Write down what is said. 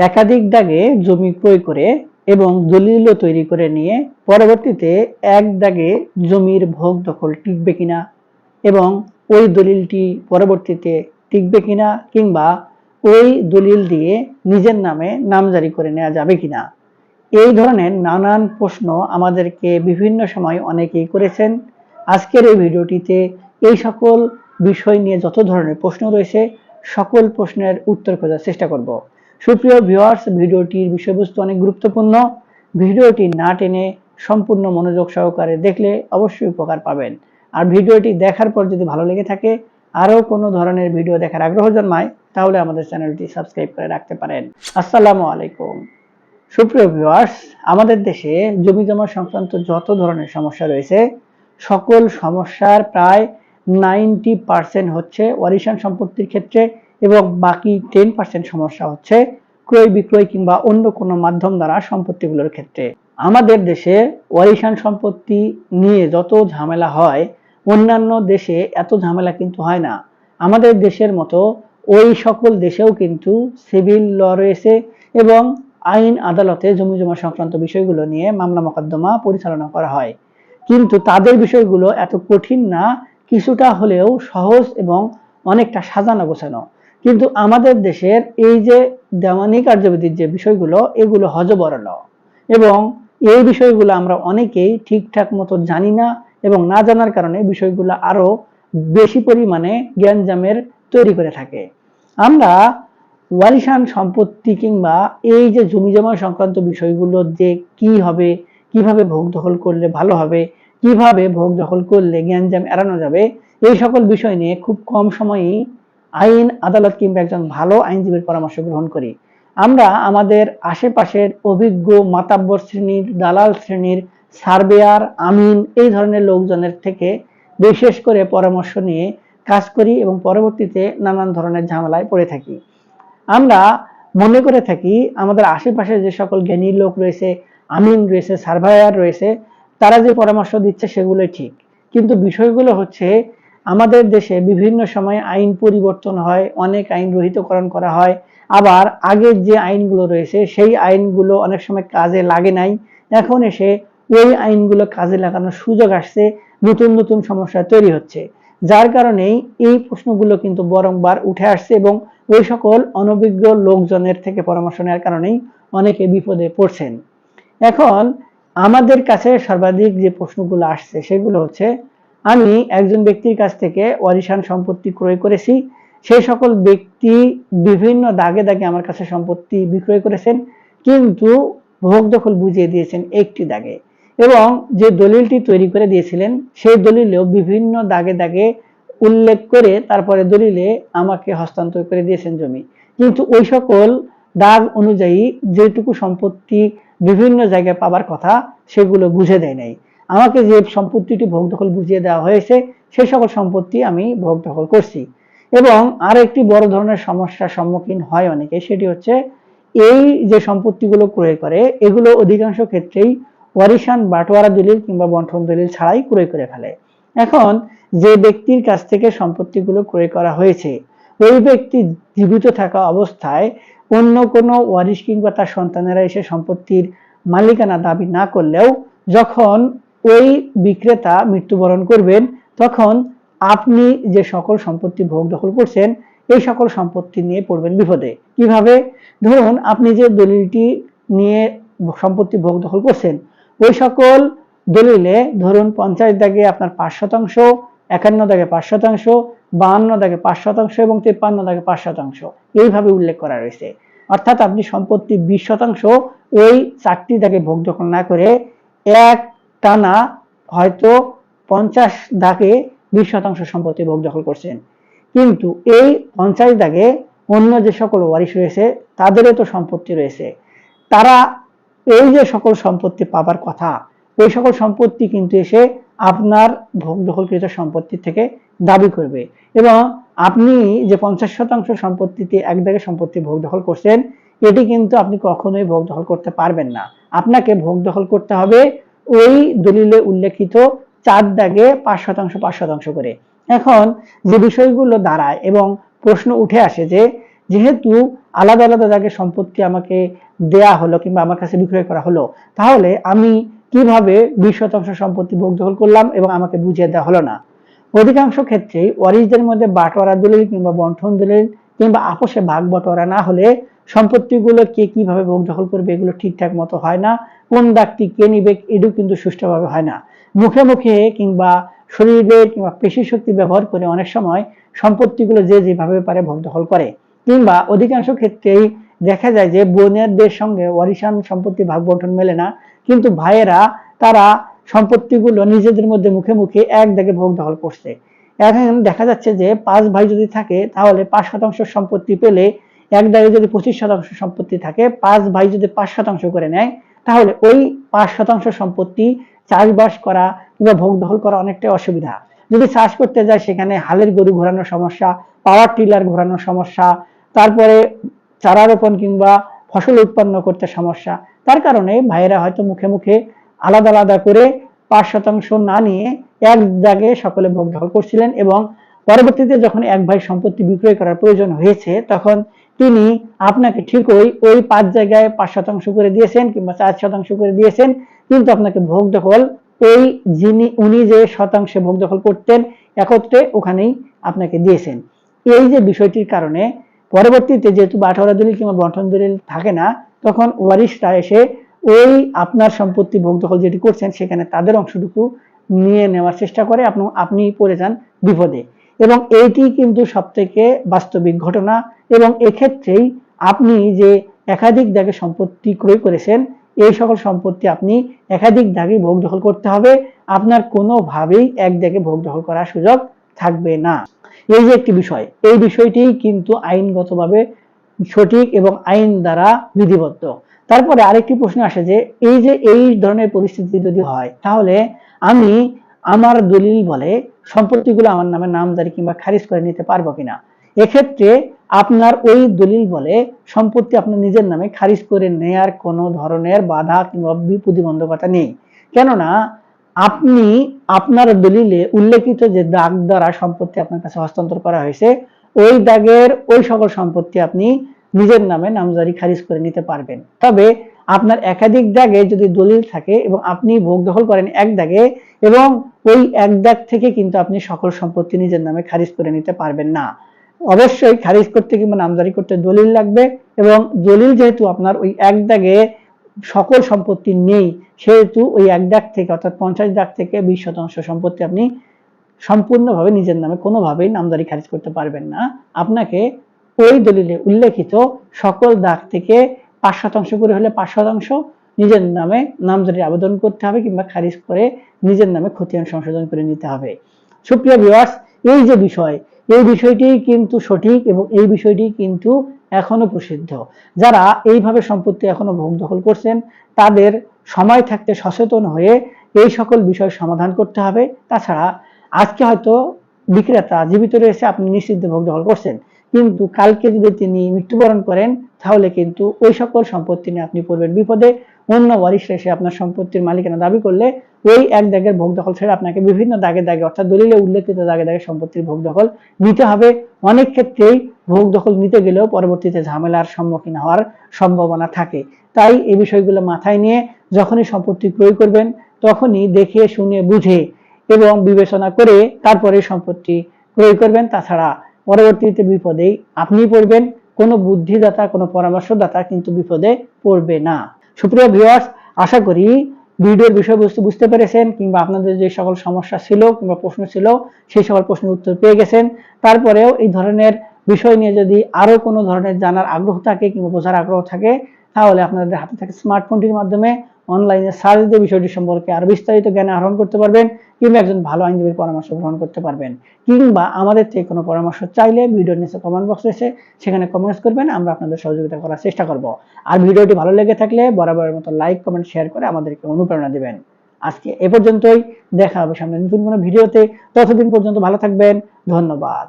একাধিক দাগে জমি ক্রয় করে এবং দলিলও তৈরি করে নিয়ে পরবর্তীতে এক দাগে জমির ভোগ দখল টিকবে কিনা এবং ওই দলিলটি পরবর্তীতে টিকবে কিনা কিংবা ওই দলিল দিয়ে নিজের নামে নামজারি করে নেওয়া যাবে কিনা? এই ধরনের নানান প্রশ্ন আমাদেরকে বিভিন্ন সময় অনেকেই করেছেন। আজকের এই ভিডিওটিতে এই সকল বিষয় নিয়ে যত ধরনের প্রশ্ন রয়েছে, সকল প্রশ্নের উত্তর খোঁজার চেষ্টা করব। সুপ্রিয় ভিউয়ার্স ভিডিওটির বিষয়বস্তু অনেক গুরুত্বপূর্ণ। ভিডিওটি না টেনে সম্পূর্ণ মনোযোগ সহকারে দেখলে অবশ্যই উপকার পাবেন। আর ভিডিওটি দেখার পর যদি ভালো লেগে থাকে, আরও কোনো ধরনের ভিডিও দেখার আগ্রহ জন্মায়, তাহলে আমাদের চ্যানেলটি সাবস্ক্রাইব করে রাখতে পারেন। আসসালামু আলাইকুম। সুপ্রিয় ভিউয়ার্স আমাদের দেশে জমি জমা সংক্রান্ত যত ধরনের সমস্যা রয়েছে, সকল সমস্যার প্রায় নাইনটি পার্সেন্ট হচ্ছে ওয়ারিশান সম্পত্তির ক্ষেত্রে এবং বাকি টেন পার্সেন্ট সমস্যা হচ্ছে ক্রয় বিক্রয় কিংবা অন্য কোনো মাধ্যম দ্বারা সম্পত্তিগুলোর ক্ষেত্রে। আমাদের দেশে ওয়ারিশান সম্পত্তি নিয়ে যত ঝামেলা হয়, অন্যান্য দেশে এত ঝামেলা কিন্তু হয় না। আমাদের দেশের মতো ওই সকল দেশেও কিন্তু সিভিল ল রয়েছে এবং আইন আদালতে জমি জমা সংক্রান্ত বিষয়গুলো নিয়ে মামলা মোকদ্দমা পরিচালনা করা হয়। কিন্তু তাদের বিষয়গুলো এত কঠিন না, কিছুটা হলেও সহজ এবং অনেকটা সাজানো গোছানো। কিন্তু আমাদের দেশের এই যে দেওয়ানি কার্যবিধির যে বিষয়গুলো, এগুলো হজবরল। এবং এই বিষয়গুলো আমরা অনেকেই ঠিকঠাক মতো জানি না এবং না জানার কারণে বিষয়গুলো আরও বেশি পরিমাণে জ্ঞানজামের তৈরি করে থাকে। আমরা ওয়ারিশান সম্পত্তি কিংবা এই যে জমি জমা সংক্রান্ত বিষয়গুলো যে কি হবে, কীভাবে ভোগ দখল করলে ভালো হবে, কীভাবে ভোগ দখল করলে জ্ঞানজাম এড়ানো যাবে, এই সকল বিষয় নিয়ে খুব কম সময়েই আইন আদালত কিংবা একজন ভালো আইনজীবীর পরামর্শ গ্রহণ করি। আমরা আমাদের আশেপাশের অভিজ্ঞ মাতাব্বর শ্রেণির, দালাল শ্রেণির, সার্ভেয়ার, আমিন এই ধরনের লোকজনের থেকে বিশেষ করে পরামর্শ নিয়ে কাজ করি এবং পরবর্তীতে নানান ধরনের ঝামেলায় পড়ে থাকি। আমরা মনে করে থাকি, আমাদের আশেপাশে যে সকল জ্ঞানী লোক রয়েছে, আমিন রয়েছে, সার্ভায়ার রয়েছে, তারা যে পরামর্শ দিচ্ছে সেগুলো ঠিক। কিন্তু বিষয়গুলো হচ্ছে আমাদের দেশে বিভিন্ন সময় আইন পরিবর্তন হয়, অনেক আইন রহিতকরণ করা হয়। আবার আগের যে আইনগুলো রয়েছে, সেই আইনগুলো অনেক সময় কাজে লাগে নাই। এখন এসে ওই আইনগুলো কাজে লাগানোর সুযোগ আসছে, নতুন নতুন সমস্যা তৈরি হচ্ছে। যার কারণেই এই প্রশ্নগুলো কিন্তু বরংবার উঠে আসছে এবং ওই সকল অনভিজ্ঞ লোকজনের থেকে পরামর্শ নেওয়ার কারণেই অনেকে বিপদে পড়ছেন। এখন আমাদের কাছে সর্বাধিক যে প্রশ্নগুলো আসছে, সেগুলো হচ্ছে আমি একজন ব্যক্তির কাছ থেকে ওয়ারিশান সম্পত্তি ক্রয় করেছি। সেই সকল ব্যক্তি বিভিন্ন দাগে দাগে আমার কাছে সম্পত্তি বিক্রয় করেছেন, কিন্তু ভোগ দখল বুঝিয়ে দিয়েছেন একটি দাগে। এবং যে দলিলটি তৈরি করে দিয়েছিলেন, সেই দলিলেও বিভিন্ন দাগে দাগে উল্লেখ করে তারপরে দলিলে আমাকে হস্তান্তর করে দিয়েছেন জমি। কিন্তু ওই সকল দাগ অনুযায়ী যেটুকু সম্পত্তি বিভিন্ন জায়গায় পাবার কথা, সেগুলো বুঝে দেয় নাই। আমাকে যে সম্পত্তিটি ভোগ দখল বুঝিয়ে দেওয়া হয়েছে সেই সকল সম্পত্তি আমি ভোগ দখল করছি। এবং আর একটি বড় ধরনের সমস্যার সম্মুখীন হয় অনেকে, সেটি হচ্ছে এই যে সম্পত্তিগুলো ক্রয় করে, এগুলো অধিকাংশ ক্ষেত্রেই ওয়ারিশান, বাটোয়ারা দলিল কিংবা বন্টন দলিল ছাড়াই ক্রয় করে ফেলে। এখন যে ব্যক্তির কাছ থেকে সম্পত্তিগুলো ক্রয় করা হয়েছে, ওই ব্যক্তি জীবিত থাকা অবস্থায় অন্য কোনো ওয়ারিশ কিংবা তার সন্তানেরা এসে সম্পত্তির মালিকানা দাবি না করলেও যখন ওই বিক্রেতা মৃত্যুবরণ করবেন, তখন আপনি যে সকল সম্পত্তি ভোগ দখল করছেন, এই সকল সম্পত্তি নিয়ে পড়বেন বিপদে। কীভাবে? ধরুন আপনি যে দলিলটি নিয়ে সম্পত্তি ভোগ দখল করছেন, ওই সকল দলিলে ধরুন পঞ্চাশ দাগে আপনার পাঁচ শতাংশ, একান্ন দাগে পাঁচ শতাংশ বাহান্ন দাগে পাঁচ শতাংশ এবং তেপ্পান্ন দাগে পাঁচ শতাংশ। এইভাবে উল্লেখ করা রয়েছে। অর্থাৎ আপনি সম্পত্তি বিশ শতাংশ ওই চারটি দাগে ভোগ দখল না করে এক টানা হয়তো পঞ্চাশ দাগে বিশ শতাংশ সম্পত্তি ভোগ দখল করছেন। কিন্তু এই পঞ্চাশ দাগে অন্য যে সকল ওয়ারিশ রয়েছে, তাদেরও তো সম্পত্তি রয়েছে। তারা এই যে সকল সম্পত্তি পাবার কথা, ওই সকল সম্পত্তি কিন্তু এসে আপনার ভোগ দখলকৃত সম্পত্তি থেকে দাবি করবে। এবং আপনি যে পঞ্চাশ শতাংশ সম্পত্তিতে এক দাগে সম্পত্তি ভোগ দখল করছেন, এটি কিন্তু আপনি কখনোই ভোগ দখল করতে পারবেন না। আপনাকে ভোগ দখল করতে হবে ওই দলিলে উল্লেখিত চার দাগে পাঁচ শতাংশ পাঁচ শতাংশ করে। এখন যে বিষয়গুলো দাঁড়ায় এবং প্রশ্ন উঠে আসে যে, যেহেতু আলাদা আলাদা জায়গায় সম্পত্তি আমাকে দেয়া হলো কিংবা আমার কাছে বিক্রয় করা হলো, তাহলে আমি কীভাবে বিশ শতাংশ সম্পত্তি ভোগ দখল করলাম এবং আমাকে বুঝিয়ে দেওয়া হলো না? অধিকাংশ ক্ষেত্রেই ওয়ারিশদের মধ্যে বাটোয়ারা দলিল কিংবা বন্টন দলিল কিংবা আপোষে ভাগ বটোয়ারা না হলে সম্পত্তিগুলো কে কীভাবে ভোগ দখল করবে এগুলো ঠিকঠাক মতো হয় না। কোন দাগটি কে নিবে এটাও কিন্তু সুষ্ঠুভাবে হয় না। মুখে মুখে কিংবা শরীরের কিংবা পেশি শক্তি ব্যবহার করে অনেক সময় সম্পত্তিগুলো যে যেভাবে পারে ভোগ দখল করে। কিংবা অধিকাংশ ক্ষেত্রেই দেখা যায় যে বোনেরদের সঙ্গে ওয়ারিশান সম্পত্তি ভাগ বন্টন মেলে না। কিন্তু ভাইয়েরা তারা সম্পত্তিগুলো নিজেদের মধ্যে মুখে মুখে এক দাগে ভোগ দখল করছে। এখন দেখা যাচ্ছে যে পাঁচ ভাই যদি থাকে, তাহলে পাঁচ শতাংশ সম্পত্তি পেলে এক দাগে যদি পঁচিশ শতাংশ সম্পত্তি থাকে, পাঁচ ভাই যদি পাঁচ শতাংশ করে নেয়, তাহলে ওই পাঁচ শতাংশ সম্পত্তি চাষবাস করা কিংবা ভোগ দখল করা অনেকটাই অসুবিধা। যদি চাষ করতে যায়, সেখানে হালের গরু ঘোরানোর সমস্যা, পাওয়ার টিলার ঘোরানোর সমস্যা, তারপরে চারা রোপণ কিংবা ফসল উৎপন্ন করতে সমস্যা, তার কারণে ভাইয়েরা হয়তো মুখে মুখে আলাদা আলাদা করে পাঁচ শতাংশ না নিয়ে এক দাগে সকলে ভোগ দখল করছিলেন এবং পরবর্তীতে যখন এক ভাই সম্পত্তি বিক্রয় করার প্রয়োজন হয়েছে, তখন তিনি আপনাকে ঠিকই ওই পাঁচ জায়গায় পাঁচ শতাংশ করে দিয়েছেন কিংবা চার শতাংশ করে দিয়েছেন, কিন্তু আপনাকে ভোগ দখল ওই যিনি, উনি যে শতাংশে ভোগ দখল করতেন, একত্রে ওখানেই আপনাকে দিয়েছেন। এই যে বিষয়টির কারণে পরবর্তীতে যেহেতু বাটোয়ারা দলিল কিংবা বন্টন দলিল থাকে না, তখন ওয়ারিশরা এসে ওই আপনার সম্পত্তি ভোগ দখল যেটি করছেন, সেখানে তাদের অংশটুকু নিয়ে নেওয়ার চেষ্টা করে আপনি আপনি পড়ে যান বিপদে। এবং এইটি কিন্তু সব থেকে বাস্তবিক ঘটনা এবং এক্ষেত্রেই আপনি যে একাধিক দাগে সম্পত্তি ক্রয় করেছেন, এই সকল সম্পত্তি আপনি একাধিক দাগে ভোগ দখল করতে হবে। আপনার কোনোভাবেই এক দাগে ভোগ দখল করার সুযোগ থাকবে না। এই যে একটি বিষয়, এই বিষয়টি কিন্তু আইনগতভাবে সঠিক এবং আইন দ্বারা বিধিবদ্ধ। তারপরে আরেকটি প্রশ্ন আসে যে, এই যে এই ধরনের পরিস্থিতি যদি হয়, তাহলে আমি আমার দলিল বলে সম্পত্তিগুলো আমার নামে নামজারি কিংবা খারিজ করে নিতে পারব কিনা? এক্ষেত্রে আপনার ওই দলিল বলে সম্পত্তি আপনার নিজের নামে খারিজ করে নেয়ার কোনো ধরনের বাধা কিংবা প্রতিবন্ধকতা নেই। কেননা আপনি আপনার দলিলে উল্লেখিত যে দাগ দ্বারা সম্পত্তি আপনার কাছে হস্তান্তর করা হয়েছে, ওই দাগের ওই সকল সম্পত্তি আপনি নিজের নামে নামজারি খারিজ করে নিতে পারবেন। তবে আপনার একাধিক দাগে যদি দলিল থাকে এবং আপনি ভোগ দখল করেন এক দাগে এবং ওই এক দাগ থেকে কিন্তু আপনি সকল সম্পত্তি নিজের নামে খারিজ করে নিতে পারবেন না। অবশ্যই খারিজ করতে কিংবা নামজারি করতে দলিল লাগবে এবং দলিল যেহেতু আপনার ওই এক দাগে সকল সম্পত্তি নেই, সেহেতু ওই এক দাগ থেকে অর্থাৎ পঞ্চাশ দাগ থেকে বিশ শতাংশ সম্পত্তি আপনি সম্পূর্ণভাবে নিজের নামে কোনোভাবেই নামজারি খারিজ করতে পারবেন না। আপনাকে ওই দলিলে উল্লেখিত সকল দাগ থেকে পাঁচ শতাংশ করে হলে পাঁচ শতাংশ নিজের নামে নামজারির আবেদন করতে হবে কিংবা খারিজ করে নিজের নামে খতিয়ান সংশোধন করে নিতে হবে। সুপ্রিয় ভিউয়ার্স এই যে বিষয়, এই বিষয়টি কিন্তু সঠিক এবং এই বিষয়টি কিন্তু এখনও প্রসিদ্ধ। যারা এইভাবে সম্পত্তি এখনও ভোগ দখল করছেন, তাদের সময় থাকতে সচেতন হয়ে এই সকল বিষয় সমাধান করতে হবে। তাছাড়া আজকে হয়তো বিক্রেতা জীবিত রয়েছে, আপনি নিশ্চিন্তে ভোগ দখল করছেন। কিন্তু কালকে যদি তিনি মৃত্যুবরণ করেন, তাহলে কিন্তু ওই সকল সম্পত্তি নিয়ে আপনি পড়বেন। বিপদে অন্য ওয়ারিশরা এসে আপনার সম্পত্তির মালিকানা দাবি করলে ওই এক দাগের ভোগ দখল ছেড়ে আপনাকে বিভিন্ন দাগে দাগে, অর্থাৎ দলিলে উল্লেখিত দাগে দাগে সম্পত্তির ভোগ দখল নিতে হবে। অনেক ক্ষেত্রেই ভোগ দখল নিতে গেলেও পরবর্তীতে ঝামেলার সম্মুখীন হওয়ার সম্ভাবনা থাকে। তাই এই বিষয়গুলো মাথায় নিয়ে যখনই সম্পত্তি ক্রয় করবেন, তখনই দেখে, শুনে, বুঝে এবং বিবেচনা করে তারপরে সম্পত্তি ক্রয় করবেন। তাছাড়া পরবর্তীতে বিপদেই আপনি পড়বেন, কোনো বুদ্ধিদাতা, কোনো পরামর্শদাতা কিন্তু বিপদে পড়বে না। সুপ্রিয় ভিউয়ার্স আশা করি ভিডিওর বিষয়বস্তু বুঝতে পেরেছেন কিংবা আপনাদের যে সকল সমস্যা ছিল কিংবা প্রশ্ন ছিল, সেই সকল প্রশ্নের উত্তর পেয়ে গেছেন। তারপরেও এই ধরনের বিষয় নিয়ে যদি আরও কোনো ধরনের জানার আগ্রহ থাকে কিংবা বোঝার আগ্রহ থাকে, তাহলে আপনাদের হাতে থাকে স্মার্টফোনটির মাধ্যমে অনলাইনে সার্চ দিয়ে বিষয়টি সম্পর্কে আরও বিস্তারিত জ্ঞান আহরণ করতে পারবেন কিংবা একজন ভালো আইনজীবীর পরামর্শ গ্রহণ করতে পারবেন। কিংবা আমাদের থেকে কোনো পরামর্শ চাইলে ভিডিওর নিচে কমেন্ট বক্স এসে সেখানে কমেন্টস করবেন, আমরা আপনাদের সহযোগিতা করার চেষ্টা করব। আর ভিডিওটি ভালো লেগে থাকলে বরাবরের মতো লাইক কমেন্ট শেয়ার করে আমাদেরকে অনুপ্রেরণা দিবেন। আজকে এ পর্যন্তই, দেখা হবে সামনে নতুন কোনো ভিডিওতে। ততদিন পর্যন্ত ভালো থাকবেন, ধন্যবাদ।